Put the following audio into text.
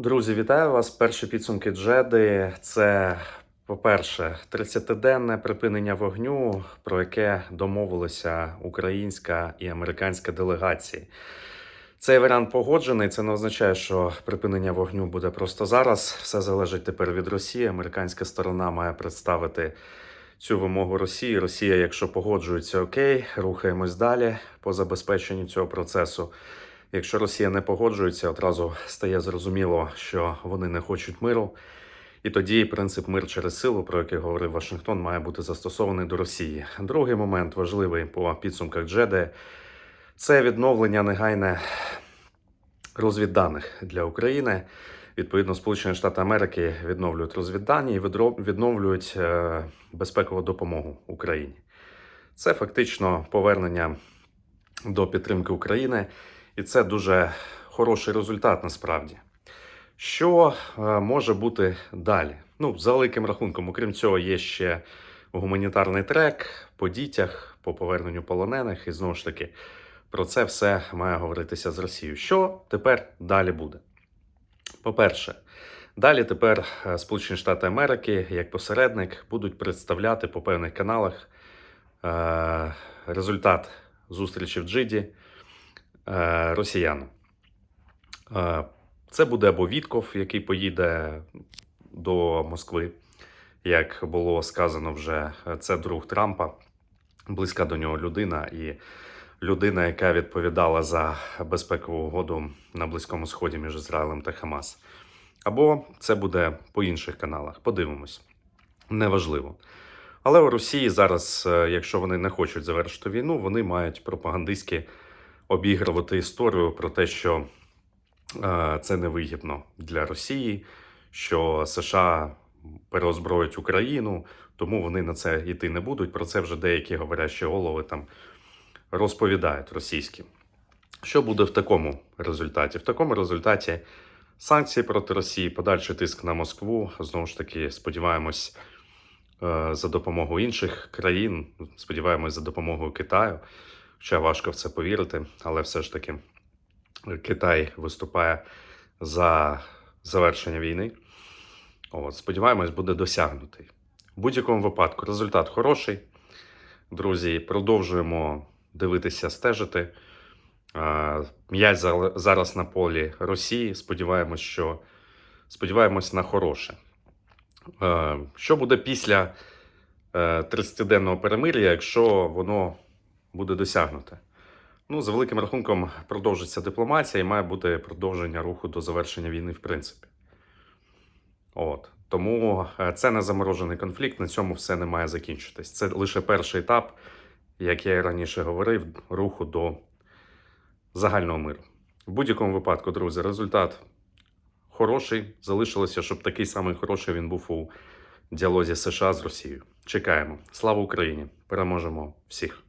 Друзі, вітаю вас. Перші підсумки Джеди. Це, по-перше, 30-денне припинення вогню, про яке домовилися українська і американська делегації. Цей варіант погоджений. Це не означає, що припинення вогню буде просто зараз. Все залежить тепер від Росії. Американська сторона має представити цю вимогу Росії. Росія, якщо погоджується, окей, рухаємось далі по забезпеченню цього процесу. Якщо Росія не погоджується, одразу стає зрозуміло, що вони не хочуть миру. І тоді принцип мир через силу, про який говорив Вашингтон, має бути застосований до Росії. Другий момент важливий по підсумках Джеди це відновлення негайне розвідданих для України. Відповідно, Сполучені Штати Америки відновлюють розвіддані і відновлюють е, безпекову допомогу Україні. Це фактично повернення до підтримки України, і це дуже хороший результат насправді. Що е, може бути далі? Ну, за великим рахунком, окрім цього, є ще гуманітарний трек по дітях, по поверненню полонених, і знову ж таки, про це все має говоритися з Росією. Що тепер далі буде? По-перше, далі тепер е, Сполучені Штати Америки як посередник будуть представляти по певних каналах е, результат зустрічі в Джиді е, росіянам. Е, Це буде або Вітков, який поїде до Москви, як було сказано вже, е, це друг Трампа, близька до нього людина і людина, яка відповідала за безпекову угоду на Близькому Сході між Ізраїлем та Хамас. Або це буде по інших каналах. Подивимось. Неважливо. Але у Росії зараз, якщо вони не хочуть завершити війну, вони мають пропагандистськи обігрувати історію про те, що е, це невигідно для Росії, що США переозброють Україну, тому вони на це йти не будуть. Про це вже деякі говорящі голови там розповідають російські. Що буде в такому результаті? В такому результаті санкції проти Росії, подальший тиск на Москву. Знову ж таки, сподіваємось, е, за допомогою інших країн, сподіваємось, за допомогою Китаю. Хоча важко в це повірити, але все ж таки Китай виступає за завершення війни. От, сподіваємось, буде досягнутий. В будь-якому випадку результат хороший. Друзі, продовжуємо дивитися, стежити. Е, зараз на полі Росії. Сподіваємось, що сподіваємось на хороше. Е, Що буде після е, 30-денного перемир'я, якщо воно буде досягнуте? Ну, за великим рахунком, продовжиться дипломатія і має бути продовження руху до завершення війни, в принципі. От. Тому е, це не заморожений конфлікт, на цьому все не має закінчитись. Це лише перший етап, як я і раніше говорив, руху до загального миру. В будь-якому випадку, друзі, результат хороший. Залишилося, щоб такий самий хороший він був у діалозі США з Росією. Чекаємо. Слава Україні! Переможемо всіх!